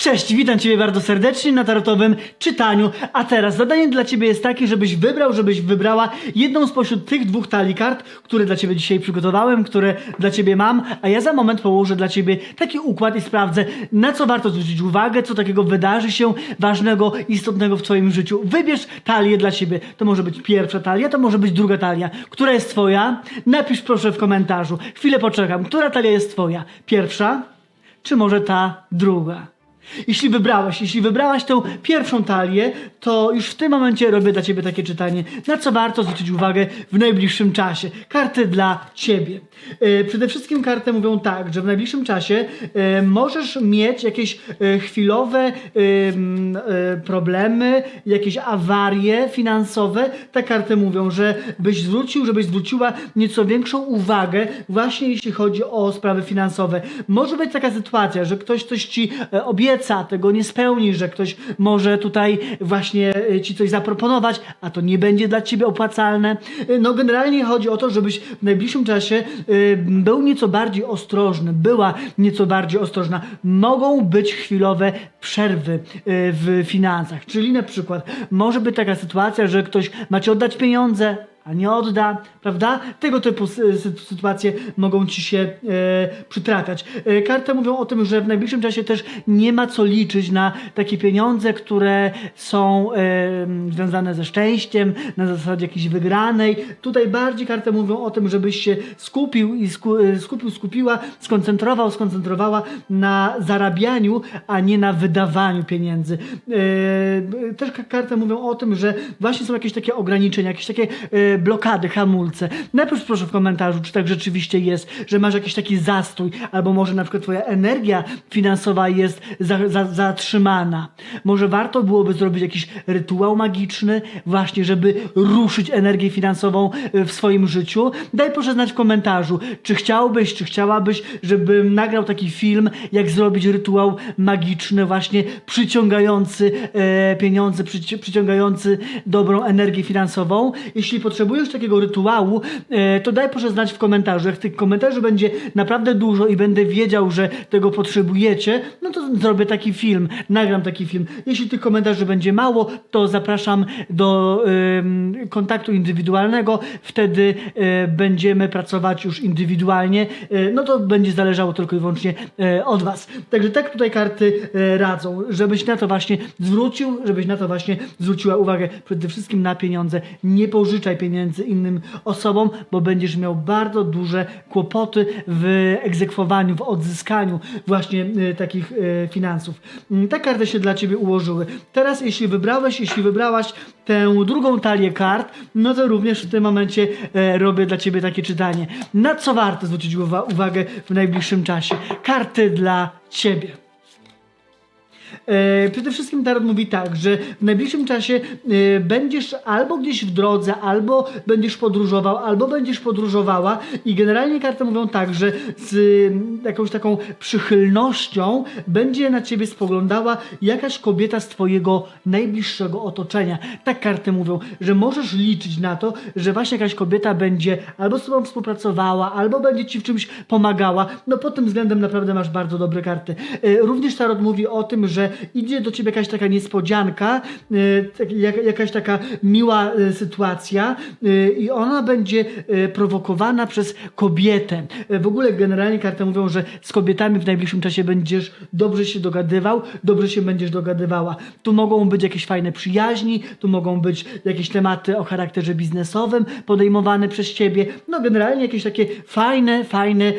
Cześć, witam Ciebie bardzo serdecznie na tarotowym czytaniu. A teraz zadanie dla Ciebie jest takie, żebyś wybrał, żebyś wybrała jedną spośród tych dwóch talii kart, które dla Ciebie dzisiaj przygotowałem, które dla Ciebie mam, a ja za moment położę dla Ciebie taki układ i sprawdzę, na co warto zwrócić uwagę, co takiego wydarzy się ważnego, istotnego w Twoim życiu. Wybierz talię dla siebie. To może być pierwsza talia, to może być druga talia. Która jest Twoja? Napisz proszę w komentarzu. Chwilę poczekam. Która talia jest Twoja? Pierwsza? Czy może ta druga? Jeśli wybrałeś, jeśli wybrałaś tą pierwszą talię, to już w tym momencie robię dla Ciebie takie czytanie, na co warto zwrócić uwagę w najbliższym czasie. Karty dla Ciebie. E, przede wszystkim karty mówią tak, że w najbliższym czasie e, możesz mieć jakieś e, chwilowe problemy, jakieś awarie finansowe. Te karty mówią, że byś zwrócił, żebyś zwróciła nieco większą uwagę właśnie jeśli chodzi o sprawy finansowe. Może być taka sytuacja, że ktoś coś Ci e, obieca, tego nie spełni, że ktoś może tutaj właśnie e, Ci coś zaproponować, a to nie będzie dla Ciebie opłacalne. E, No generalnie chodzi o to, żebyś w najbliższym czasie e, był nieco bardziej ostrożny, była nieco bardziej ostrożna. Mogą być chwilowe przerwy w finansach, czyli na przykład może być taka sytuacja, że ktoś ma Ci oddać pieniądze, a nie odda, prawda? Tego typu sy- sy- sytuacje mogą ci się e, przytrafiać. E, karty mówią o tym, że w najbliższym czasie też nie ma co liczyć na takie pieniądze, które są e, związane ze szczęściem, na zasadzie jakiejś wygranej. Tutaj bardziej karty mówią o tym, żebyś się skupił i sku, e, skupił, skupiła, skoncentrował, skoncentrowała na zarabianiu, a nie na wydawaniu pieniędzy. E, też ka- karty mówią o tym, że właśnie są jakieś takie ograniczenia, jakieś takie e, blokady, hamulce. Napisz proszę w komentarzu, czy tak rzeczywiście jest, że masz jakiś taki zastój, albo może na przykład twoja energia finansowa jest za, za, zatrzymana. Może warto byłoby zrobić jakiś rytuał magiczny, właśnie, żeby ruszyć energię finansową e, w swoim życiu. Daj proszę znać w komentarzu, czy chciałbyś, czy chciałabyś, żebym nagrał taki film, jak zrobić rytuał magiczny, właśnie przyciągający e, pieniądze, przyci- przyciągający dobrą energię finansową. Jeśli potrzebujesz takiego rytuału, e, to daj proszę znać w komentarzu. Jak tych komentarzy będzie naprawdę dużo i będę wiedział, że tego potrzebujecie, no to zrobię taki film, nagram taki film. Jeśli tych komentarzy będzie mało, to zapraszam do kontaktu indywidualnego. Wtedy e, będziemy pracować już indywidualnie. E, no to będzie zależało tylko i wyłącznie od Was. Także tak tutaj karty radzą, żebyś na to właśnie zwrócił, żebyś na to właśnie zwróciła uwagę przede wszystkim na pieniądze. Nie pożyczaj pieniędzy innym osobom, bo będziesz miał bardzo duże kłopoty w egzekwowaniu, w odzyskaniu właśnie e, takich e, finansów. Mm, Te karty się dla Ciebie ułożyły. Teraz jeśli wybrałeś, jeśli wybrałaś tę drugą talię kart, no to również w tym momencie e, robię dla Ciebie takie czytanie. Na co warto zwrócić uwa- uwagę w najbliższym czasie? Karty dla Ciebie. E, Przede wszystkim Tarot mówi tak, że w najbliższym czasie e, będziesz albo gdzieś w drodze, albo będziesz podróżował, albo będziesz podróżowała i generalnie karty mówią tak, że z mm, jakąś taką przychylnością będzie na ciebie spoglądała jakaś kobieta z twojego najbliższego otoczenia. Tak karty mówią, że możesz liczyć na to, że właśnie jakaś kobieta będzie albo z tobą współpracowała, albo będzie ci w czymś pomagała. No pod tym względem naprawdę masz bardzo dobre karty. E, Również Tarot mówi o tym, że idzie do ciebie jakaś taka niespodzianka, e, tak- jak- jakaś taka miła e, sytuacja e, i ona będzie prowokowana przez kobietę. W ogóle generalnie karty mówią, że z kobietami w najbliższym czasie będziesz dobrze się dogadywał, dobrze się będziesz dogadywała. Tu mogą być jakieś fajne przyjaźni, tu mogą być jakieś tematy o charakterze biznesowym podejmowane przez ciebie. No generalnie jakieś takie fajne, fajne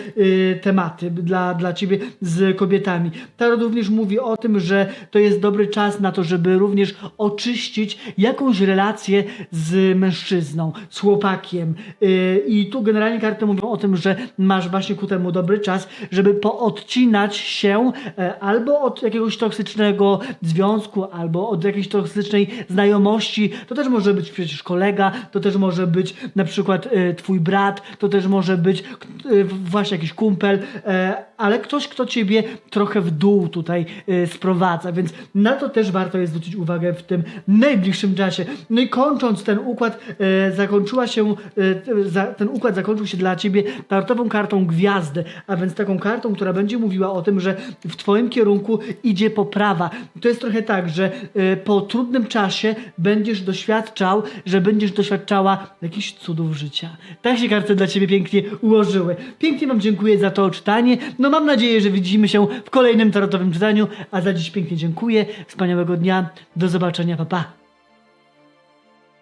tematy dla, dla ciebie z kobietami. Tarot również mówi o tym, że to jest dobry czas na to, żeby również oczyścić jakąś relację z mężczyzną, z chłopakiem. Y, I tu generalnie karty mówią o tym, że masz właśnie ku temu dobry czas, żeby poodcinać się e, albo od jakiegoś toksycznego związku, albo od jakiejś toksycznej znajomości. To też może być przecież kolega, to też może być na przykład e, twój brat, to też może być e, właśnie jakiś kumpel, ale ktoś, kto ciebie trochę w dół tutaj sprowadza więc na to też warto jest zwrócić uwagę w tym najbliższym czasie. No i kończąc ten układ, e, zakończyła się, e, za, ten układ zakończył się dla ciebie tarotową kartą gwiazdy, a więc taką kartą, która będzie mówiła o tym, że w twoim kierunku idzie poprawa. To jest trochę tak, że e, po trudnym czasie będziesz doświadczał, że będziesz doświadczała jakichś cudów życia. Tak się karty dla ciebie pięknie ułożyły. Pięknie wam dziękuję za to czytanie. No mam nadzieję, że widzimy się w kolejnym tarotowym czytaniu, a za dziś pięknie dziękuję. Wspaniałego dnia. Do zobaczenia. Pa, pa.